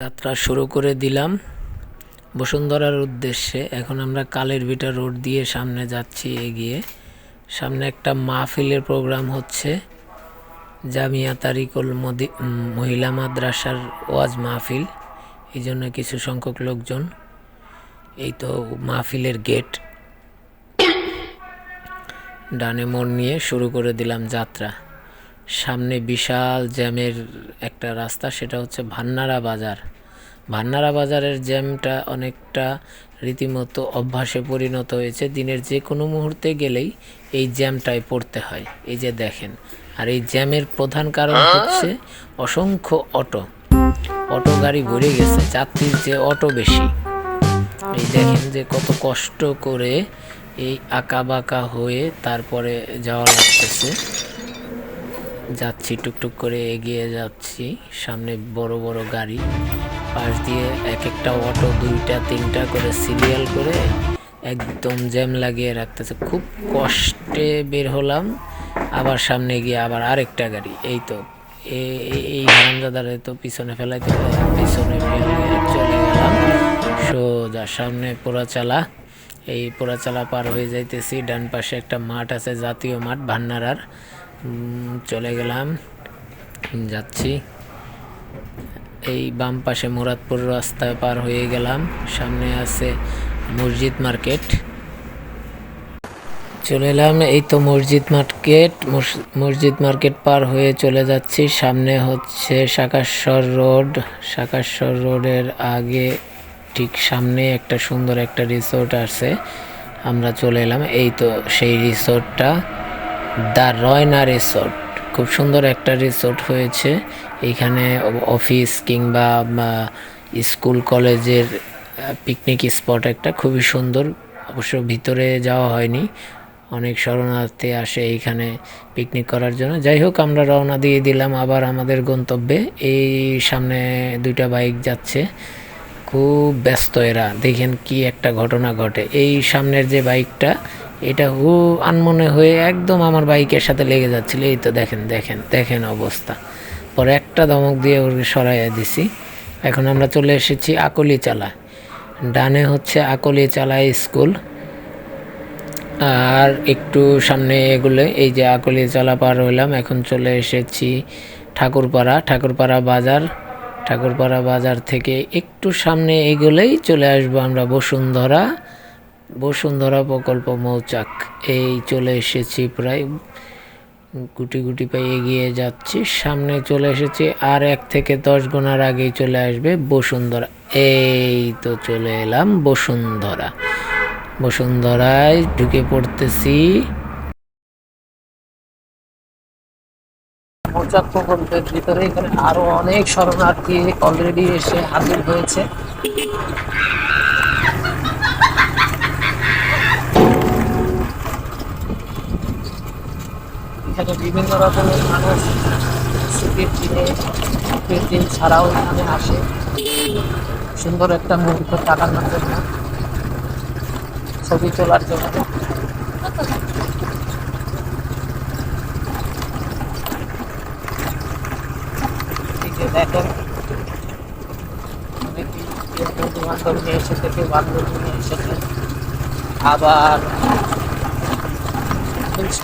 যাত্রা শুরু করে দিলাম। বসুন্ধরার উদ্দেশ্যে এখন আমরা কালের ভিটা রোড দিয়ে সামনে যাচ্ছি এগিয়ে। সামনে একটা মাহফিলের প্রোগ্রাম হচ্ছে। জামিয়া তারিকুল মদি মহিলা মাদ্রাসার ওয়াজ মাহফিল। এই জন্য কিছু সংখ্যক লোকজন। এই তো মাহফিলের গেট ডানে মোড় নিয়ে শুরু করে দিলাম যাত্রা। সামনে বিশাল জ্যামের একটা রাস্তা, সেটা হচ্ছে ভান্নারা বাজার। ভান্নারা বাজারের জ্যামটা অনেকটা রীতিমতো অভ্যাসে পরিণত হয়েছে। দিনের যে কোনো মুহূর্তে গেলেই এই জ্যামটায় পড়তে হয়। এই যে দেখেন, আর এই জ্যামের প্রধান কারণ হচ্ছে অসংখ্য অটো। অটো গাড়ি ভরে গেছে, যাত্রীর যে অটো বেশি। এই দেখেন যে কত কষ্ট করে এই আঁকা বাঁকা হয়ে তারপরে যাওয়া লাগতেছে। যাচ্ছি, টুকটুক করে এগিয়ে যাচ্ছি। সামনে বড় বড় গাড়ি। পাশ দিয়ে এক একটা অটো, দুইটা, তিনটা করে সিরিয়াল করে একদম জ্যাম লাগিয়ে রাখতেছে। খুব কষ্টে বের হলাম। আবার সামনে গিয়ে আবার আরেকটা গাড়ি। এই তো এই হারামজাদারে তো পিছনে ফেলাইতে পিছনে চলে গেলাম। সোজা সামনে পোড়া চালা এই পোড়াচালা পার হয়ে যাইতেছি। ডান পাশে একটা মাঠ আছে, জাতীয় মাঠ, ভান্নারার। চলে গেলাম। যাচ্ছি। এই বাম পাশে মুরাদপুর রাস্তায় পার হয়ে গেলাম। সামনে আছে মসজিদ মার্কেট। চলে এলাম। এই তো মসজিদ মার্কেট। মসজিদ মার্কেট পার হয়ে চলে যাচ্ছি। সামনে হচ্ছে শাকাশ্বর রোড। শাকাশ্বর রোডের আগে ঠিক সামনে একটা সুন্দর একটা রিসোর্ট আছে। আমরা চলে এলাম। এই তো সেই রিসোর্টটা দ্য রয়না রিসোর্ট খুব সুন্দর একটা রিসোর্ট হয়েছে। এখানে অফিস কিংবা স্কুল, কলেজের পিকনিক স্পট একটা। খুবই সুন্দর। অবশ্য ভিতরে যাওয়া হয়নি। অনেক শরণার্থী আসে এইখানে পিকনিক করার জন্য। যাই হোক, আমরা রওনা দিয়ে দিলাম আবার আমাদের গন্তব্যে। এই সামনে দুইটা বাইক যাচ্ছে। খুব ব্যস্ত এরা। দেখেন কি একটা ঘটনা ঘটে। এই সামনের যে বাইকটা, এটা হু আনমনে হয়ে একদম আমার বাইকের সাথে লেগে যাচ্ছিল। এই তো দেখেন দেখেন দেখেন অবস্থা। পরে একটা ধমক দিয়ে ওকে সরাইয়া দিছি। এখন আমরা চলে এসেছি আকলি চালা ডানে হচ্ছে আকলি চালা স্কুল। আর একটু সামনে এগুলো, এই যে আকলি চালা পার হইলাম। এখন চলে এসেছি ঠাকুরপাড়া। ঠাকুরপাড়া বাজার। ঠাকুরপাড়া বাজার থেকে একটু সামনে এগোলেই চলে আসব আমরা বসুন্ধরা। বসুন্ধরা প্রকল্প মৌচাক। এই চলে এসেছি প্রায় গুটি গুটি পাই এগিয়ে যাচ্ছি। সামনে চলে এসেছি আর এক থেকে দশ গোনার আগেই চলে আসবে বসুন্ধরা। এই তো চলে এলাম বসুন্ধরা। বসুন্ধরায় ঢুকে পড়তেছি। মৌচাক প্রকল্পের ভিতরে এখানে আরও অনেক শরণার্থী অলরেডি এসে হাজির হয়েছে। এখানে বিভিন্ন রকমের মানুষ ছুটির দিনে, ছুটির দিন ছাড়াও এখানে আসে। সুন্দর একটা মুহূর্ত কাটানোর জন্য ছবি তোলার জন্য এই যে দেখেন। অনেকেই বন্ধু বান্ধব নিয়ে এসেছে, কেউ বান্ধব নিয়ে এসেছে, আবার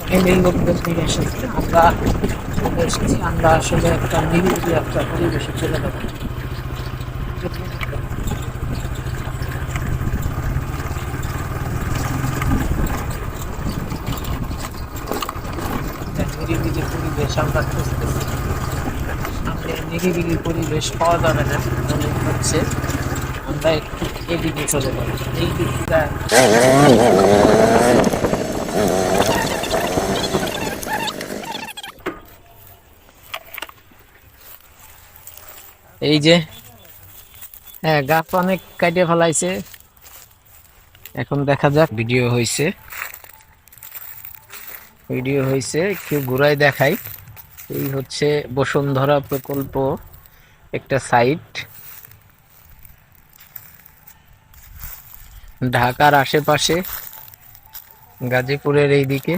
ফ্যামিলির লোকদের নিয়ে এসেছে। আমরা এসেছি, আমরা আসলে একটা নিরিবিলি একটা পরিবেশে চলে যাব। নিরিবিলি পরিবেশ আমরা খুঁজতেছি। নিরিবিলি পরিবেশ পাওয়া যাবে না মনে হচ্ছে আমরা একটু এদিকে চলে যাব। এই দিকটা এই যে হ্যাঁ গাছ অনেক কাটিয়ে ফেলাইছে। এখন দেখা যাক, ভিডিও হয়েছে ভিডিও হয়েছে একটু ঘুরাই দেখাই। এই হচ্ছে বসুন্ধরা প্রকল্প একটা সাইট ঢাকার আশেপাশে গাজীপুরের এই দিকে